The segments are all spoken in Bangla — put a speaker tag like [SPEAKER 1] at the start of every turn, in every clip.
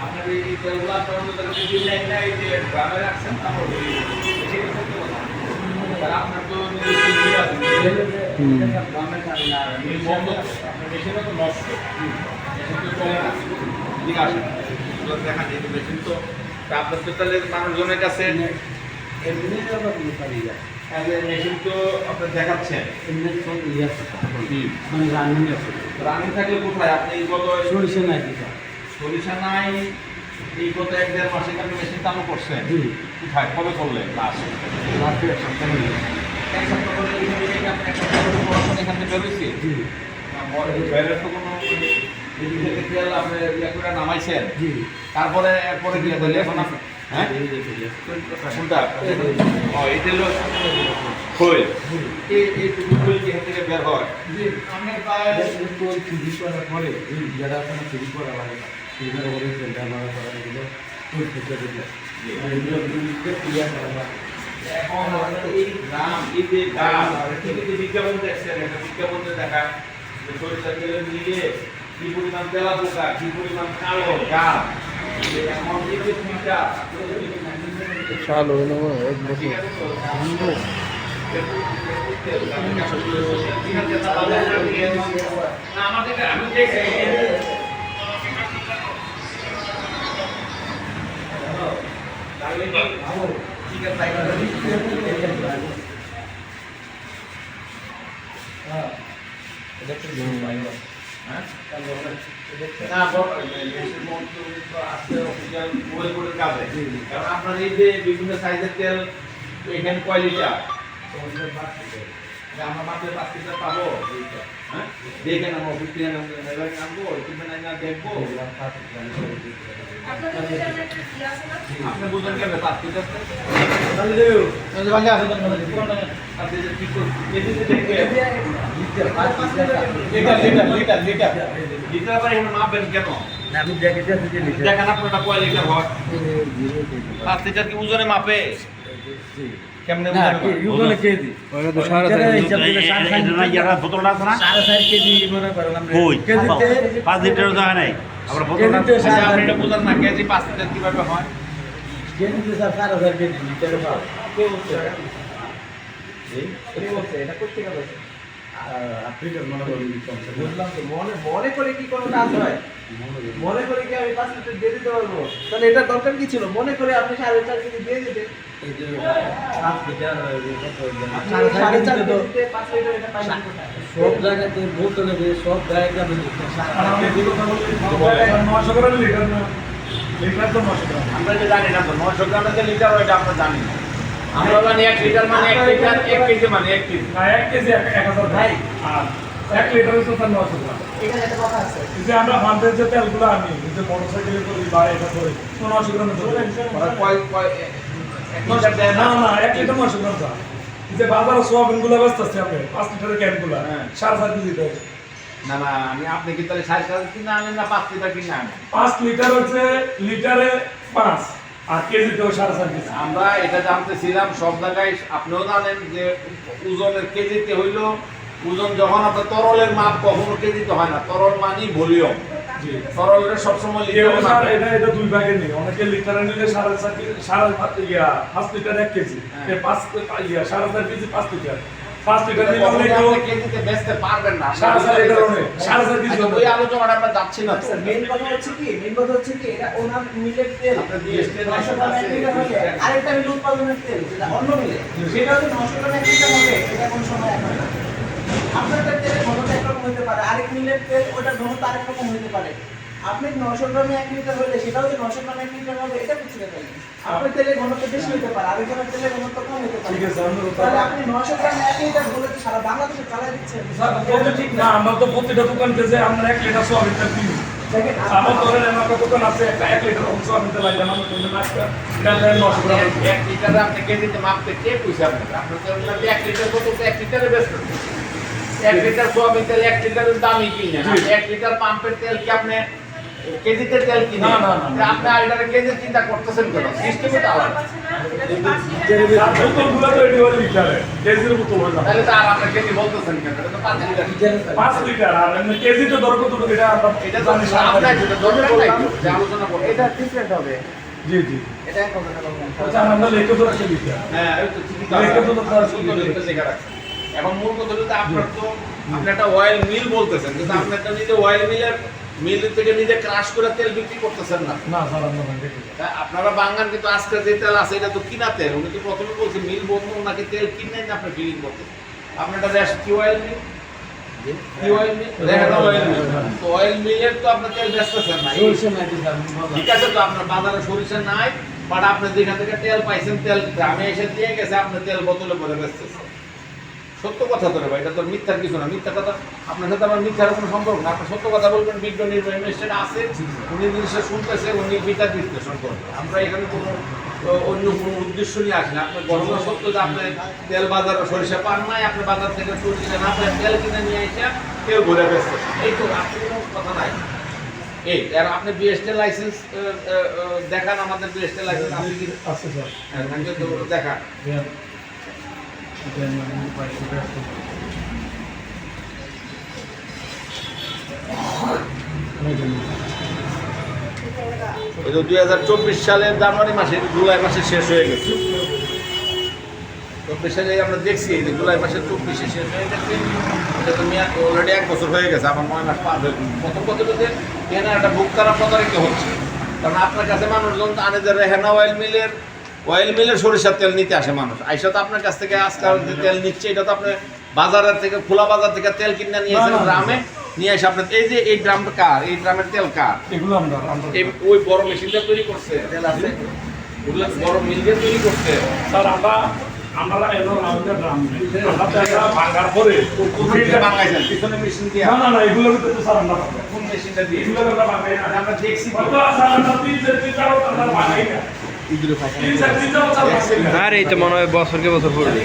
[SPEAKER 1] আপনারা এই তেলগুলো আপনার রাখছেন আপনার তো ইয়ে বন্ধ মেশিনও তো নষ্ট মেশিন তো দেখা যায় মেশিন তো আপনার তো তাহলে মানুষজনের কাছে মেশিন তো আপনার দেখাচ্ছেন। রানি থাকলে কোথায়? আপনি গত সরিষা নাই এই গত এক দেড় মাসে আপনি মেশিন চালু করছেন। কোথায়? কবে করলেন? লাস্ট? এক সপ্তাহ পরে এখান থেকে এক সপ্তাহ পরে পড়াশোনা এখান থেকে বেরোইছে বাইরের তো কোনো এদিক থেকে তেল আপনি ইয়ে করে নামাইছেন। তারপরে এরপরে কি এখন হ্যাঁ? কোনটা? ও এটা হলো খোল। এই এইটুকু খোল কি এখান থেকে বের হয় আমি প্রায় এখন এই গ্রাম এই যে গাছ থেকে যে বিজ্ঞাপন দেখছেন দেখা নিয়ে কি পরিমাণ তেলা পোকা কি পরিমাণ কালো গাছ। এই যে। হ্যাঁ? না, বড়- দেশের মধ্যে আপনার এই যে বিভিন্ন সাইজের তেল এখানে কয় যে আমরা মাত্র পাঁচ লিটার পাবো হ্যাঁ? দেখেন আমরা অফিস থেকে আনব কিনবে না দেখব। আপনি বুঝলেন কেন পাঁচ লিটার লিটার মাপবেন কেন দেখেন আপনারটা কয় লিটার হয় পাঁচ লিটার কি ওজনে মাপে? আপনি। হয়
[SPEAKER 2] মনে মনে করে কি কোনো কাজ হয়? মনে করে কি আমি পাঁচ লিটার দিয়ে দিতে পারব? তাহলে এটা দরকার কি ছিল? মনে করে আপনি সাড়ে চার কেজি দিয়ে
[SPEAKER 3] বোতলে দিয়ে
[SPEAKER 1] আমরা যে জানি না তো নশো গ্রামের যে লিটার ওইটা আমরা জানি না। আমরা জানি এক লিটার মানে এক লিটার এক কেজি মানে এক কেজি।
[SPEAKER 2] ভাই
[SPEAKER 4] এক লিটার নশো গ্রাম
[SPEAKER 2] এখানে একটা কথা আছে।
[SPEAKER 4] যে আমরা ভান্তের যে তেলগুলো আনি যে মোটরসাইকেলে করি বা এটা করি তো নশো গ্রামের তেল।
[SPEAKER 1] ওরা কয় কয় এক লিটার দেয়
[SPEAKER 4] না?
[SPEAKER 1] না
[SPEAKER 4] না এক লিটার নশো গ্রাম চা। যে বাজারে সোয়াবিনগুলো ব্যস্ত আছে আপনি পাঁচ লিটারের ক্যানগুলো
[SPEAKER 1] হ্যাঁ।
[SPEAKER 4] সাড়ে কেজি দেয়
[SPEAKER 1] না না আমি আপনি কি তাহলে সাড়ে চার কিনে আনেন না পাঁচ লিটার কিনে আনেন?
[SPEAKER 4] পাঁচ লিটার হচ্ছে লিটারে পাঁচ আর কেজিতেও সাড়ে চার কেজি।
[SPEAKER 1] আমরা এটা জানতেছিলাম সব জায়গায় আপনিও জানেন যে ওজনের কেজিতে হইল ওজন যখন আপনার তরলের মাপ কখনো কেজিতে হয় না। তরল মানি ভলিউম। তরলের সবসময়
[SPEAKER 4] এটা এটা দুই ভাগে নেই। অনেকে লিটারে নিলে সাড়ে চার কেজি সাড়ে পাঁচ ইয়া পাঁচ লিটার এক কেজি।
[SPEAKER 1] হ্যাঁ।
[SPEAKER 4] পাঁচ ইয়া সাড়ে চার কেজি পাঁচ লিটার। পাঁচ লিটার নিলে
[SPEAKER 1] কখনো কেজিতে বেচতে পারবেন না।
[SPEAKER 4] সাড়ে চার লিটার অনেক সাড়ে চার কেজি
[SPEAKER 1] আচ্ছা, ওই আলোচনাটা আমরা যাচ্ছি না
[SPEAKER 2] মেন কথা হচ্ছে কি মেন কথা হচ্ছে কি এটা ওনার মিলের তেল। আরেকটা মিল উৎপাদনের তেল যেটা অন্য মিলে। সেটা হচ্ছে নশো গ্রাম এক লিটার হবে এটা কোন সময় আপনাদের তেলের ঘনতা একরকম হতে পারে আরেক মিলের তেল ওটার ঘনতা আরেক রকম হতে পারে। আপনি নশো গ্রামে এক লিটার হলে সেটাও যে নশো গ্রামে এক লিটার হবে এটা বুঝতে পারেন আপনার তেলের ঘনত্ব বেশি হতে পারে আরেকজনের তেলের ঘনত্ব কম হতে পারে। তাহলে আপনি নশো গ্রামে এক লিটার বলে সারা বাংলাদেশে চালাই দিচ্ছেন।
[SPEAKER 4] ঠিক না আমরা তো প্রতিটা দোকানকে যে আমরা এক লিটার সোয়াবিন তেল কিনি। আমার ধরেন আমার দোকান আছে একটা এক লিটার সোয়াবিন তেল লাগবে আমার কিন্তু একটা নশো গ্রাম।
[SPEAKER 1] এক- এক আপনি কেজিতে মাপতে কে আপনাকে আপনার যে এক লিটার বোতল তো এক লিটারে বেচতে এক লিটার সোয়াবিন তেল এক লিটারের দামই। আপনি এক লিটার পাম্পের তেল কি আপনি কেজিতে তেল কিনে
[SPEAKER 4] না, না।
[SPEAKER 1] আপনি আইটারে কেজি চিন্তা করতেছেন কেন? সিস্টেমে তো আলাদা। তাহলে তো আর আপনি কেজি বলতেছেন কেন? এটা তো পাঁচ লিটার।
[SPEAKER 4] পাঁচ লিটার আর এমনি কেজিতে ধরো কত এটা
[SPEAKER 1] এটা তো আপনার যেটা দরকার নাই যে আলোচনা করব
[SPEAKER 2] এটা ডিফারেন্ট হবে।
[SPEAKER 4] জি জি।
[SPEAKER 2] এটা
[SPEAKER 4] আচ্ছা আমরা লিখে
[SPEAKER 1] হ্যাঁ
[SPEAKER 4] লেখা তো
[SPEAKER 1] রাখছে। এখন মূল কথা হলো আপনার তো আপনি একটা অয়েল মিল বলতেছেন কিন্তু আপনি একটা নিজে অয়েল মিলের মিল থেকে নিজে ক্রাশ করে তেল বিক্রি করতেছেন না।
[SPEAKER 4] না স্যার আমরা
[SPEAKER 1] আপনারা বাঙান কিন্তু আজকে যে তেল আছে এটা তো কিনা তেল। উনি তো প্রথমে বলছে মিল বন্ধু ওনাকে তেল কিনে না আপনি ফিলিং করতে। আপনি একটা রেস্ট কি অয়েল মিল ঠিক আছে তো আপনার বাজারে সরিষা নাই বাট আপনি যেখান থেকে তেল পাইছেন তেল গ্রামে এসে দিয়ে গেছে আপনি তেল বোতলে ভরে বেচতেছেন। সত্য কথা তো ভাই এটা তো মিথ্যার কিছু না। মিথ্যা কথা আপনার সাথে আমার মিথ্যার কোনো সম্পর্ক না। আপনি সত্য কথা বলবেন বিজ্ঞ নির্বাচন আছে উনি জিনিসটা শুনতেছে উনি বিচার বিশ্লেষণ করবেন আমরা এখানে কোনো অন্য কোনো উদ্দেশ্য নিয়ে আসি না। আপনার ঘটনা সত্য যে আপনি তেল বাজার সরিষা পান নাই আপনি বাজার থেকে সরিষা না পেয়ে তেল কিনে নিয়ে এসে তেল ভরে বেচতেছেন এই তো আপনি কোনো কথা নাই। এই আর আপনি বিএসটি লাইসেন্স দেখান আমাদের বিএসটি লাইসেন্স আপনি কি
[SPEAKER 4] আচ্ছা স্যার
[SPEAKER 1] হ্যাঁ, থাকলে তো দেখান ওই তো দুই হাজার চব্বিশ সালের জানুয়ারি মাসে জুলাই মাসে শেষ হয়ে গেছে। চব্বিশ সালে আমরা দেখছি যে জুলাই মাসের চব্বিশে শেষ হয়ে গেছে। এটা অলরেডি এক বছর হয়ে গেছে আমার নয় মাস পার হয়ে প্রথম কথা হচ্ছে এখানে একটা বুক করা প্রতারিত হচ্ছে। কারণ আপনার কাছে মানুষজন আনে যে রেহানা অয়েল মিলের অয়েল মিলের সরিষার তেল নিতে আসে মানুষ। আইসা তো আপনার কাছ থেকে আজকাল যে তেল নিচ্ছে এটা তো আপনার বাজারের থেকে খোলা বাজার থেকে তেল কিনে নিয়ে এসে। গ্রামে নিয়ে এসে আপনার এই যে এই ড্রামটা কার? এই ড্রামের তেল কার?
[SPEAKER 4] এগুলো আমরা
[SPEAKER 1] ওই বড় মেশিনটা তৈরি করছে।
[SPEAKER 2] তেল আছে।
[SPEAKER 1] বড় মিল দিয়ে তৈরি করছে।
[SPEAKER 4] স্যার আমরা আমরা এলো আমাদের গ্রাম আমরা ভাঙার পরে
[SPEAKER 1] কোনটা বানাইছেন পিছনে মেশিন দিয়ে।
[SPEAKER 4] না না না এগুলো তো স্যার আমরা
[SPEAKER 1] কোন মেশিনটা দিয়ে?
[SPEAKER 4] এগুলো আমরা বানাই
[SPEAKER 1] আমরা দেখছি
[SPEAKER 4] কত স্যার আমরা তিন চার তিন চার আমরা বানাই না।
[SPEAKER 5] আর এই তো মনে হয় বছরকে বছর পড়বে।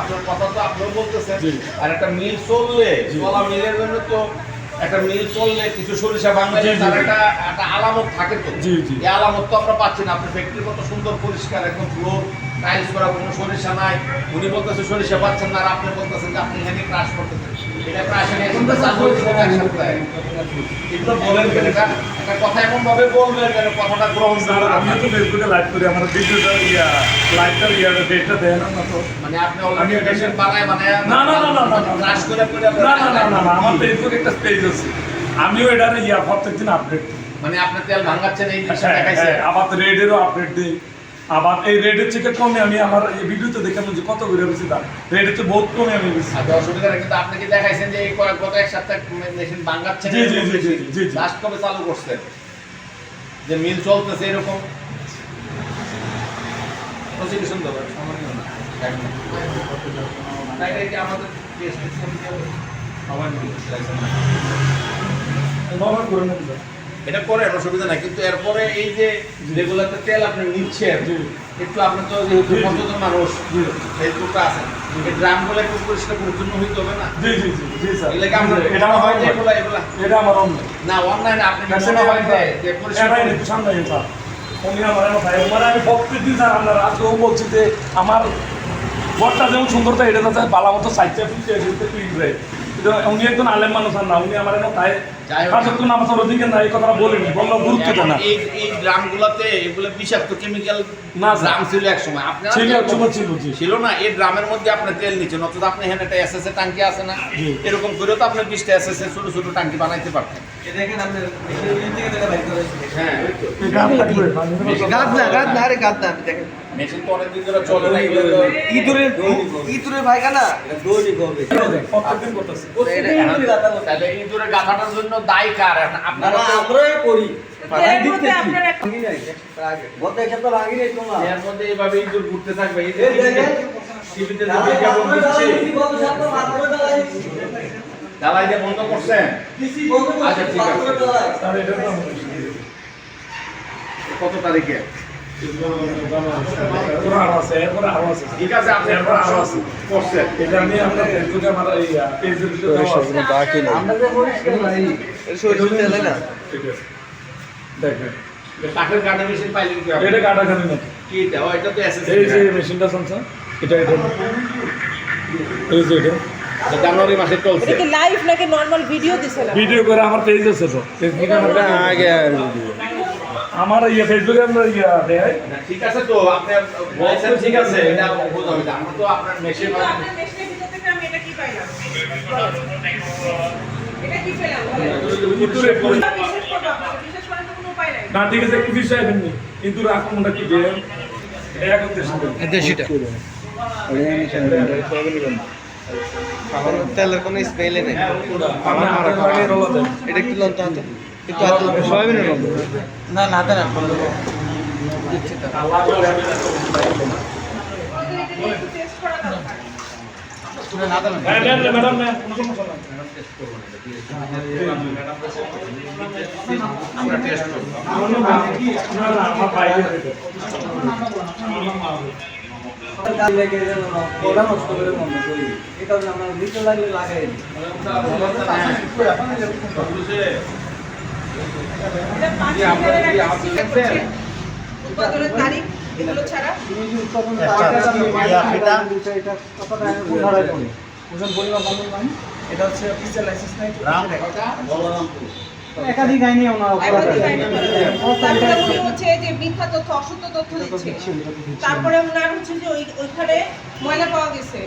[SPEAKER 1] আপনার কথা তো আপনিও বলতেছেন। আর একটা মিল চললে চলা মিলের জন্য তো একটা মিল চললে কিছু সরিষা বাংলাদেশ তার একটা একটা আলামত থাকে তো।
[SPEAKER 4] জি, জি।
[SPEAKER 1] এই আলামত তো আমরা পাচ্ছি না। আপনার ফ্যাক্টরি কত সুন্দর পরিষ্কার একদম ফ্লোর টাইলস করা কোনো সরিষা নাই। উনি বলতেছে সরিষা পাচ্ছেন না আর আপনি বলতেছেন যে আপনি এখানে ক্রাশ করতেছেন।
[SPEAKER 4] আমিও এটারে ইয়া প্রত্যেকদিন আপডেট
[SPEAKER 1] মানে আপনি তেল ভাঙাচ্ছেন
[SPEAKER 4] আবার রেডেরও আপডেট দিই। আবার এই রেডের থেকে কমে আমি আমার এই ভিডিওতে দেখানো যে কত ঘুরে বেশি দাম রেডের চেয়ে বহুত কমে আমি বেশি
[SPEAKER 1] আচ্ছা অসুবিধা নেই কিন্তু আপনি কি দেখাইছেন যে এই কয়েক গত এক সপ্তাহ মেশিন ভাঙাচ্ছেন
[SPEAKER 4] জি, জি, জি, জি, জি।
[SPEAKER 1] লাস্ট কবে চালু করছেন যে মিল চলতেছে এরকম প্রসিকিউশন দেবো সমনীয় না এটা কি আমাদের? সবাই মিলে।
[SPEAKER 4] ব্যবহার করে নেবেন।
[SPEAKER 1] এটা করেন অসুবিধা নাই কিন্তু এরপরে এই যে যেগুলোতে তেল আপনি নিচ্ছেন
[SPEAKER 4] জি।
[SPEAKER 1] একটু আপনি তো যেহেতু
[SPEAKER 4] জি।
[SPEAKER 1] মানুষ ফেসবুকটা আছেন এই ড্রামগুলো একটু পরিষ্কার পরিচ্ছন্ন হইতে হবে না?
[SPEAKER 4] জি জি জি জি স্যার।
[SPEAKER 1] এগুলো কি
[SPEAKER 4] এটা আমার
[SPEAKER 1] হয়
[SPEAKER 4] অনলাইন।
[SPEAKER 1] এগুলা। এগুলা
[SPEAKER 4] এটা আমার অনলাইন।
[SPEAKER 1] না অনলাইন আপনি
[SPEAKER 4] কাছে
[SPEAKER 1] হয় যে যে পরিষ্কার
[SPEAKER 4] একটু সামনে স্যার। উনি আমার ভাই আমি প্রত্যেকদিন স্যার আমরা বলছি যে আমার ঘরটা যেমন সুন্দরতা এটা যাতে মতো সাইডটা উনি একজন আলেম মানুষ আর না উনি আমার তাই নামাজ না এই কথাটা বলিনি গুরুত্ব না।
[SPEAKER 1] এই এই ড্রামগুলোতে এগুলো বিষাক্ত কেমিক্যাল
[SPEAKER 4] না।
[SPEAKER 1] ড্রাম ছিল এক সময়। আপনারা
[SPEAKER 4] ছিল, ছিল, ছিল,
[SPEAKER 1] ছিল না এই ড্রামের মধ্যে আপনি তেল নিচ্ছেন অথচ আপনি হ্যাঁ একটা এসএসএ টাঙ্কি আছে না এরকম করেও তো আপনি বিশটা এসএসএ ছোট ছোট টাঙ্কি বানাইতে পারতেন। হ্যাঁ
[SPEAKER 2] ইঁদুরের ইঁদুরের না?
[SPEAKER 1] ইঁদুরের গাথাটার জন্য দায়ী কার? আপনারা
[SPEAKER 2] আমরাই করি।
[SPEAKER 1] ঘুরতে থাকবে। টিভিতে জ্বালাই দিয়ে বন্ধ করছেন? আচ্ছা, ঠিক আছে। কত তারিখে? ঠিক আছে আপনি
[SPEAKER 4] এরপরে আরও আছে।
[SPEAKER 1] করছেন।
[SPEAKER 4] এটা আমি আপনার ফেসবুকে আমার এই পেজের ভিতরে দেওয়া আছে।
[SPEAKER 3] আমরা যে পরিষ্কার ভাই
[SPEAKER 4] ঠিক আছে। দেখেন।
[SPEAKER 1] কাঠের কাঠের মেশিন পাইলেন কি আপনি?
[SPEAKER 4] এটা কাটাকাটি না
[SPEAKER 1] কি এটা এটা তো এসএসসি
[SPEAKER 4] এই যে মেশিনটা শুনছেন এটা এটা। এই যে এটা।
[SPEAKER 1] জানুয়ারি মাসে চলছে।
[SPEAKER 6] এটা কি লাইভ নাকি নর্মাল ভিডিও দিছে না?
[SPEAKER 4] ভিডিও করে আমার পেজ আছে তো। ফেসবুকে আমার
[SPEAKER 5] আগে
[SPEAKER 4] আমার ইয়ে ফেসবুকে আমরা ইয়ে দেয়
[SPEAKER 1] ঠিক আছে তো আপনি বলছেন ঠিক আছে এটা বোঝা হবে। আমরা তো আপনার
[SPEAKER 6] আপনার থেকে আমি এটা কি পাইলাম? এটা কি পেলাম?
[SPEAKER 4] না ঠিক আছে একটু বিষয় কিন্তু আক্রমণটা কি দেয় এটা এখন
[SPEAKER 5] দেশিটা।
[SPEAKER 3] তেলের কোনো স্মেলে নেই। এটা একটু লন্ত হাতে। একটু হাতে সয়াবিনের না না হাতে না
[SPEAKER 4] হ্যাঁ
[SPEAKER 1] আমরা
[SPEAKER 6] উৎপাদনের তারিখ এগুলো ছাড়া
[SPEAKER 3] ওজন বলুন এটা হচ্ছে অফিসিয়াল লাইসেন্স নাই। একাধিক আইনি ওনার।
[SPEAKER 6] তারপরে উনি হচ্ছে যে মিথ্যা তথ্য অসত্য তথ্য দিচ্ছে তারপরে ওনার হচ্ছে যে ওই ওইখানে ময়লা পাওয়া গেছে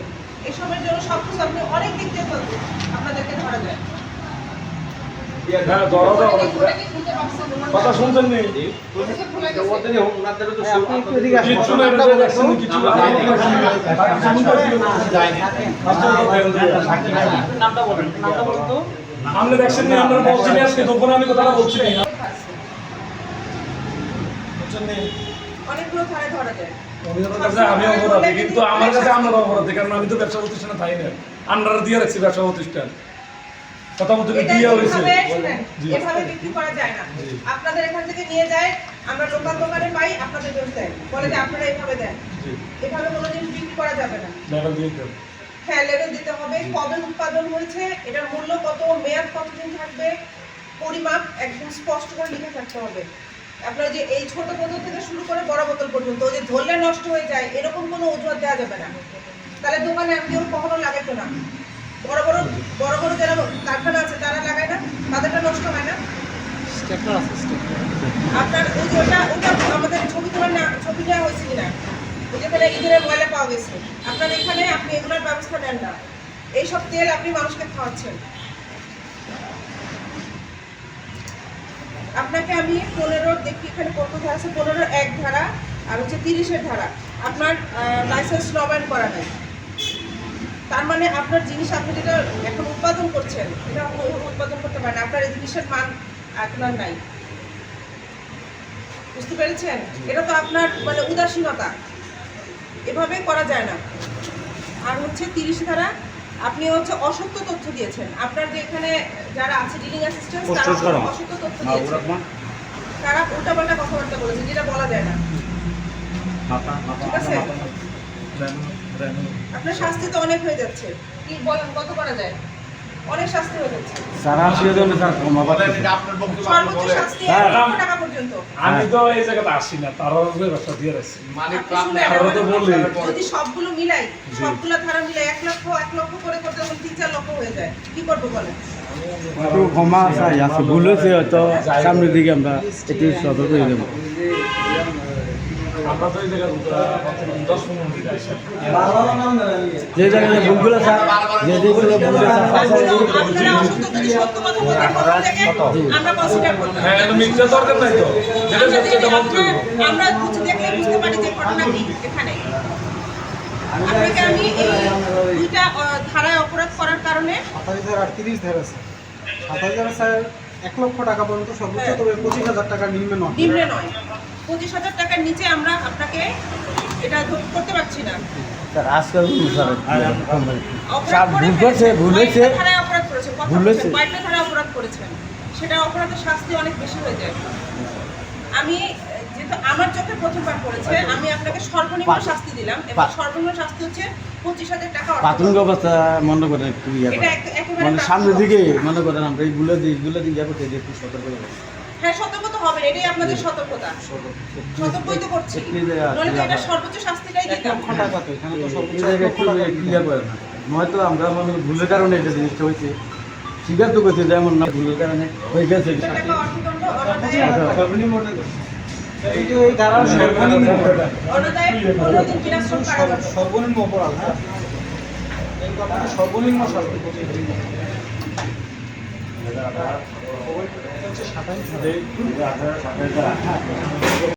[SPEAKER 6] এসবের জন্য সব কিছু আপনি অনেক দিক দিয়ে আপনাদেরকে ধরা যায়
[SPEAKER 4] হ্যাঁ কথা শুনছেন
[SPEAKER 3] নামটা বলেন নামটা বলুন তো
[SPEAKER 4] আপনি দেখছেন নি আমরা বলছি নি আজকে দুপুরে আমি কথাটা বলছি?
[SPEAKER 6] অনেকগুলো ধারে ধরা যায়।
[SPEAKER 4] আমি অপরাধী কিন্তু আমার কাছে আমরা অপরাধী কারণ আমি তো ব্যবসা প্রতিষ্ঠানে থাই না। আন্ডারে দিয়ে রাখছি ব্যবসা প্রতিষ্ঠান। কথা মতো দিয়ে হয়েছে?
[SPEAKER 6] এভাবে। এভাবে বিক্রি করা যায় না। আপনাদের এখান থেকে নিয়ে যায় আমরা লোকাল দোকানে পাই আপনাদের বেশ দেয়। বলে যে আপনারা এইভাবে দেন। এভাবে কোনো জিনিস বিক্রি করা যাবে না। হ্যাঁ লেবেল দিতে হবে। কবে উৎপাদন হয়েছে এটার মূল্য কত মেয়াদ কতদিন থাকবে পরিমাপ একদম স্পষ্ট করে লিখে থাকতে হবে। আপনার যে এই ছোট বোতল থেকে শুরু করে বড় বোতল পর্যন্ত যে ধরলে নষ্ট হয়ে যায় এরকম কোনো অজুহাত দেওয়া যাবে না। তাহলে দোকানে আমি কেউ কখনো লাগাইতো না। বড় বড় বড় বড় যারা কারখানা আছে তারা লাগায় না তাদেরটা নষ্ট হয় না। আপনার ওই যে ওটা ওটা আমাদের ছবি তোলা না ছবি নেওয়া হয়েছে কিনা? ওই যেখানে ইঁদুরের ময়লা পাওয়া গেছে। আপনার এখানে আপনি এগুলোর ব্যবস্থা নেন না। এইসব তেল আপনি মানুষকে খাওয়াচ্ছেন। আপনাকে আমি পনেরো দেখি এখানে কত ধারা আছে? পনেরো এক ধারা আর হচ্ছে তিরিশের ধারা। আপনার লাইসেন্স নবায়ন করা নেই। তার মানে আপনার জিনিস আপনি যেটা এখন উৎপাদন করছেন এটা আপনি উৎপাদন করতে পারেন আপনার এই জিনিসের মান আপনার নাই। বুঝতে পেরেছেন? এটা তো আপনার মানে উদাসীনতা। এভাবে করা যায় না। আর হচ্ছে তিরিশ ধারা আপনি হচ্ছে অসত্য তথ্য দিয়েছেন। আপনার যে এখানে যারা আছে ডিলিং অ্যাসিস্ট্যান্ট তারা অসত্য তথ্য দিয়েছেন। তারা উল্টাপাল্টা কথাবার্তা বলেছেন যেটা বলা যায় না। ঠিক আছে? আপনার শাস্তি তো অনেক হয়ে যাচ্ছে। কি বলেন কত করা যায়? অনেক শাস্তি হয়ে যাচ্ছে।
[SPEAKER 1] বলেন এটা আপনার বক্তব্য আপনি
[SPEAKER 6] সর্বোচ্চ
[SPEAKER 1] বলেন
[SPEAKER 6] শাস্তি
[SPEAKER 4] হ্যাঁ,
[SPEAKER 6] টাকা পর্যন্ত।
[SPEAKER 4] আমি তো এই জায়গাতে আসি না তারাও যে ব্যবসা দিয়ে রাখছি।
[SPEAKER 1] মানে
[SPEAKER 4] তো বললি।
[SPEAKER 6] যদি সবগুলো মিলাই সবগুলো ধারা মিলাই এক লক্ষ এক লক্ষ করে করতে তখন তিন চার লক্ষ হয়ে যায় কি করব বলেন?
[SPEAKER 7] একটু ক্ষমা চাই আছে ভুল হয়েছে হয়তো সামনের দিকে আমরা একটু সতর্ক হয়ে যাব।
[SPEAKER 4] আমরা তো এই জায়গায় দশ পনেরো মিনিট
[SPEAKER 7] যে জায়গায় ভুলগুলো স্যার যে যেগুলো স্যার
[SPEAKER 4] হ্যাঁ এটা মিথ্যা দরকার নাই তো। যেটা
[SPEAKER 6] আমরা
[SPEAKER 4] সত্যি এটা
[SPEAKER 6] দেখলে
[SPEAKER 4] বলতে
[SPEAKER 6] আমরা- আমরা দেখলে বুঝতে পারি যে ঘটনা কি এখানে। আপনাকে আমি এই দুইটা ধারায় অপরাধ করার কারণে
[SPEAKER 3] সাতাশ হাজার আটত্রিশ ধার আছে সাতাশ হাজার স্যার এক লক্ষ টাকা পর্যন্ত সর্বোচ্চ। তবে পঁচিশ হাজার টাকা নিম্নে নয়
[SPEAKER 6] নিম্নে নয় পঁচিশ হাজার টাকার নিচে আমরা আপনাকে এটা করতে পারছি না
[SPEAKER 7] আজকাল ভুল করছে, ভুল হয়েছে।
[SPEAKER 6] অপরাধ করেছেন
[SPEAKER 7] ভুল হয়েছে।
[SPEAKER 6] কয়েকটা ধারায় অপরাধ করেছেন সেটা অপরাধের শাস্তি অনেক বেশি হয়ে যায় আমি কিন্তু আমার চোখে প্রথমবার পড়েছে আমি আপনাকে সর্বনিম্ন শাস্তি দিলাম এবং সর্বনিম্ন শাস্তি হচ্ছে পঁচিশ হাজার টাকা
[SPEAKER 7] প্রাথমিক অবস্থা মনে করেন একটু ইয়ে করে। মানে সামনের দিকে মনে করেন আমরা এইগুলো দিয়ে এইগুলো দিয়ে ইয়ে করতে একটু সতর্ক
[SPEAKER 6] হ্যাঁ সতর্ক তো হবেন এটাই আপনাদের সতর্কতা। সতর্কই তো করছি। নইলে তো এটা সর্বোচ্চ শাস্তিটাই দিতাম।
[SPEAKER 7] এই জায়গায় একটু ক্লিয়ার করে না। নয়তো আমরা মানে ভুলের কারণে এটা জিনিসটা হয়েছে। স্বীকার তো করছি যেমন না ভুলের কারণে হয়ে গেছে।
[SPEAKER 6] টাকা
[SPEAKER 3] এই এই সর্বনিম্ন সর্বনিম্ন অপরাধ হ্যাঁ? এই কথাটা সর্বনিম্ন শাস্তি হচ্ছে সাতাইশ